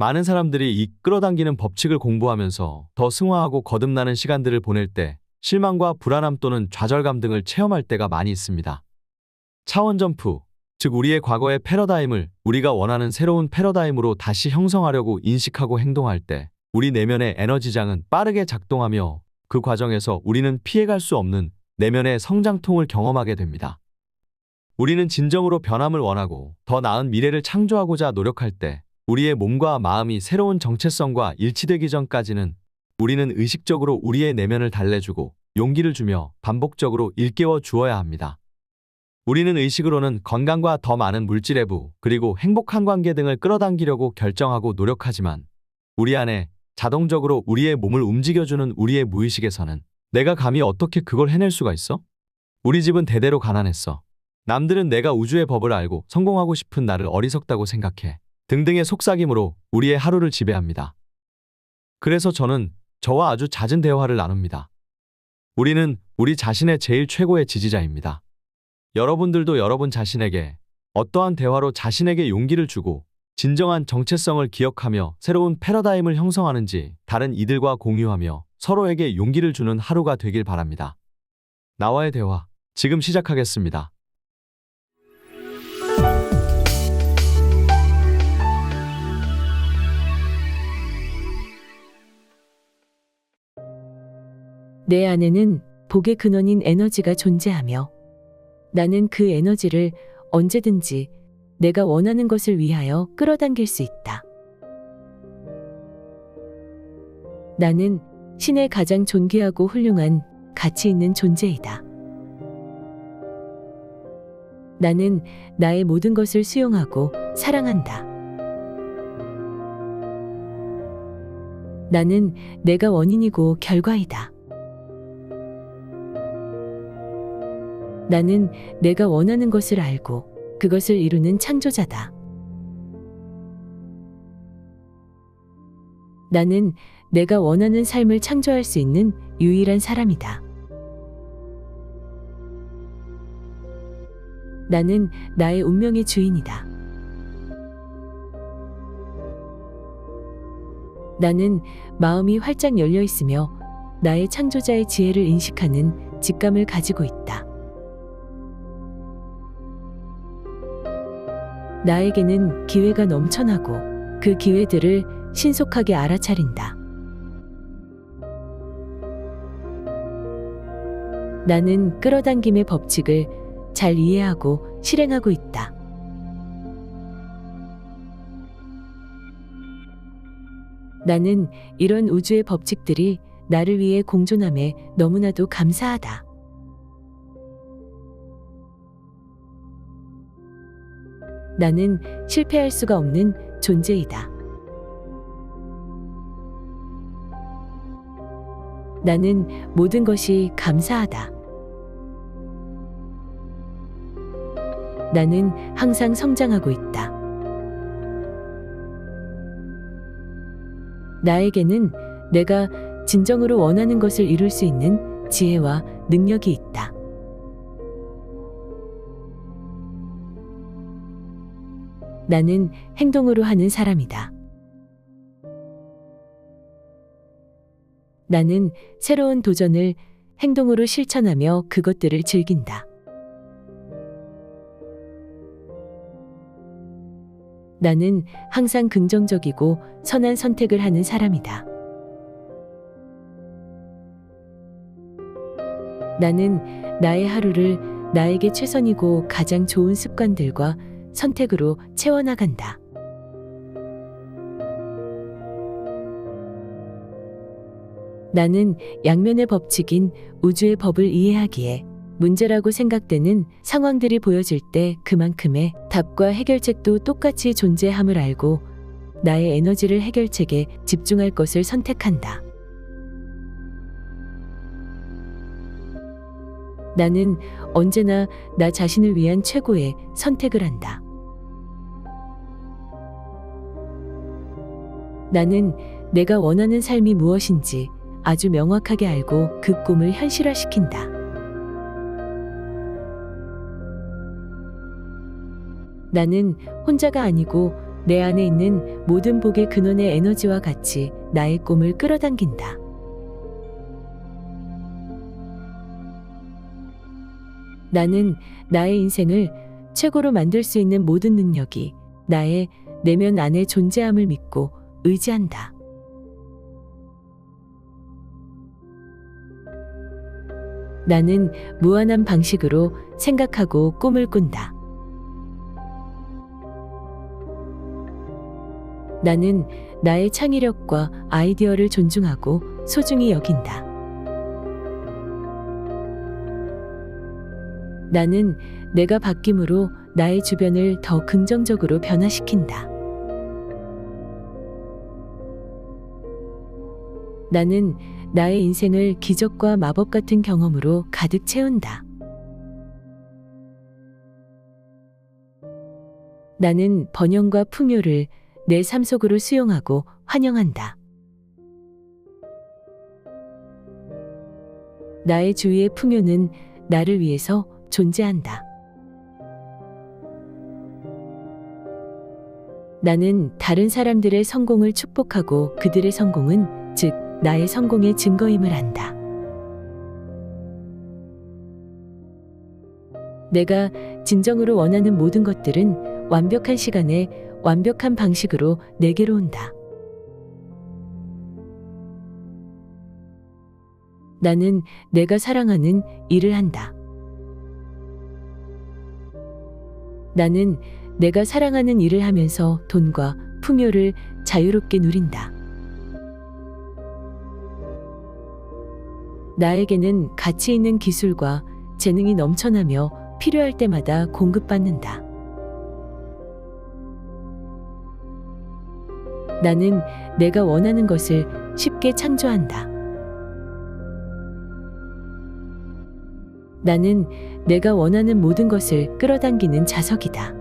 많은 사람들이 이 끌어당기는 법칙을 공부하면서 더 승화하고 거듭나는 시간들을 보낼 때 실망과 불안함 또는 좌절감 등을 체험할 때가 많이 있습니다. 차원 점프, 즉 우리의 과거의 패러다임을 우리가 원하는 새로운 패러다임으로 다시 형성하려고 인식하고 행동할 때 우리 내면의 에너지장은 빠르게 작동하며 그 과정에서 우리는 피해갈 수 없는 내면의 성장통을 경험하게 됩니다. 우리는 진정으로 변함을 원하고 더 나은 미래를 창조하고자 노력할 때 우리의 몸과 마음이 새로운 정체성과 일치되기 전까지는 우리는 의식적으로 우리의 내면을 달래주고 용기를 주며 반복적으로 일깨워 주어야 합니다. 우리는 의식으로는 건강과 더 많은 물질 외부 그리고 행복한 관계 등을 끌어당기려고 결정하고 노력하지만 우리 안에 자동적으로 우리의 몸을 움직여주는 우리의 무의식에서는 내가 감히 어떻게 그걸 해낼 수가 있어? 우리 집은 대대로 가난했어. 남들은 내가 우주의 법을 알고 성공하고 싶은 나를 어리석다고 생각해. 등등의 속삭임으로 우리의 하루를 지배합니다. 그래서 저는 저와 아주 잦은 대화를 나눕니다. 우리는 우리 자신의 제일 최고의 지지자입니다. 여러분들도 여러분 자신에게 어떠한 대화로 자신에게 용기를 주고 진정한 정체성을 기억하며 새로운 패러다임을 형성하는지 다른 이들과 공유하며 서로에게 용기를 주는 하루가 되길 바랍니다. 나와의 대화 지금 시작하겠습니다. 내 안에는 복의 근원인 에너지가 존재하며 나는 그 에너지를 언제든지 내가 원하는 것을 위하여 끌어당길 수 있다. 나는 신의 가장 존귀하고 훌륭한 가치 있는 존재이다. 나는 나의 모든 것을 수용하고 사랑한다. 나는 내가 원인이고 결과이다. 나는 내가 원하는 것을 알고 그것을 이루는 창조자다. 나는 내가 원하는 삶을 창조할 수 있는 유일한 사람이다. 나는 나의 운명의 주인이다. 나는 마음이 활짝 열려 있으며 나의 창조자의 지혜를 인식하는 직감을 가지고 있다. 나에게는 기회가 넘쳐나고 그 기회들을 신속하게 알아차린다. 나는 끌어당김의 법칙을 잘 이해하고 실행하고 있다. 나는 이런 우주의 법칙들이 나를 위해 공존함에 너무나도 감사하다. 나는 실패할 수가 없는 존재이다. 나는 모든 것이 감사하다. 나는 항상 성장하고 있다. 나에게는 내가 진정으로 원하는 것을 이룰 수 있는 지혜와 능력이 있다. 나는 행동으로 하는 사람이다. 나는 새로운 도전을 행동으로 실천하며 그것들을 즐긴다. 나는 항상 긍정적이고 선한 선택을 하는 사람이다. 나는 나의 하루를 나에게 최선이고 가장 좋은 습관들과 선택으로 채워나간다. 나는 양면의 법칙인 우주의 법을 이해하기에 문제라고 생각되는 상황들이 보여질 때 그만큼의 답과 해결책도 똑같이 존재함을 알고 나의 에너지를 해결책에 집중할 것을 선택한다. 나는 언제나 나 자신을 위한 최고의 선택을 한다. 나는 내가 원하는 삶이 무엇인지 아주 명확하게 알고 그 꿈을 현실화시킨다. 나는 혼자가 아니고 내 안에 있는 모든 복의 근원의 에너지와 같이 나의 꿈을 끌어당긴다. 나는 나의 인생을 최고로 만들 수 있는 모든 능력이 나의 내면 안에 존재함을 믿고 의지한다. 나는 무한한 방식으로 생각하고 꿈을 꾼다. 나는 나의 창의력과 아이디어를 존중하고 소중히 여긴다. 나는 내가 바뀜으로 나의 주변을 더 긍정적으로 변화시킨다. 나는 나의 인생을 기적과 마법 같은 경험으로 가득 채운다. 나는 번영과 풍요를 내 삶 속으로 수용하고 환영한다. 나의 주위의 풍요는 나를 위해서 존재한다. 나는 다른 사람들의 성공을 축복하고 그들의 성공은 즉 나의 성공의 증거임을 안다. 내가 진정으로 원하는 모든 것들은 완벽한 시간에 완벽한 방식으로 내게로 온다. 나는 내가 사랑하는 일을 한다. 나는 내가 사랑하는 일을 하면서 돈과 풍요를 자유롭게 누린다. 나에게는 가치 있는 기술과 재능이 넘쳐나며 필요할 때마다 공급받는다. 나는 내가 원하는 것을 쉽게 창조한다. 나는 내가 원하는 모든 것을 끌어당기는 자석이다.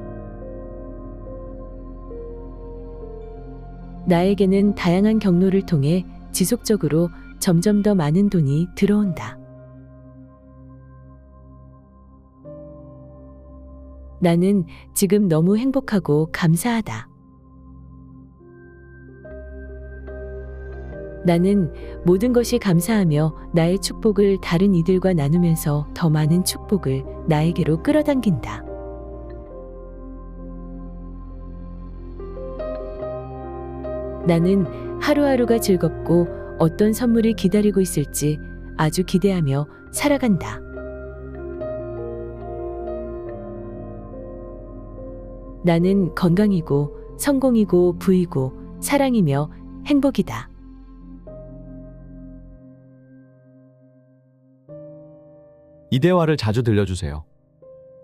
나에게는 다양한 경로를 통해 지속적으로 점점 더 많은 돈이 들어온다. 나는 지금 너무 행복하고 감사하다. 나는 모든 것이 감사하며 나의 축복을 다른 이들과 나누면서 더 많은 축복을 나에게로 끌어당긴다. 나는 하루하루가 즐겁고 어떤 선물이 기다리고 있을지 아주 기대하며 살아간다. 나는 건강이고 성공이고 부이고 사랑이며 행복이다. 이 대화를 자주 들려주세요.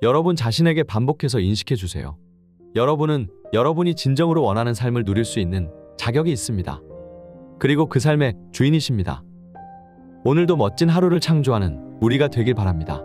여러분 자신에게 반복해서 인식해 주세요. 여러분은 여러분이 진정으로 원하는 삶을 누릴 수 있는 자격이 있습니다. 그리고 그 삶의 주인이십니다. 오늘도 멋진 하루를 창조하는 우리가 되길 바랍니다.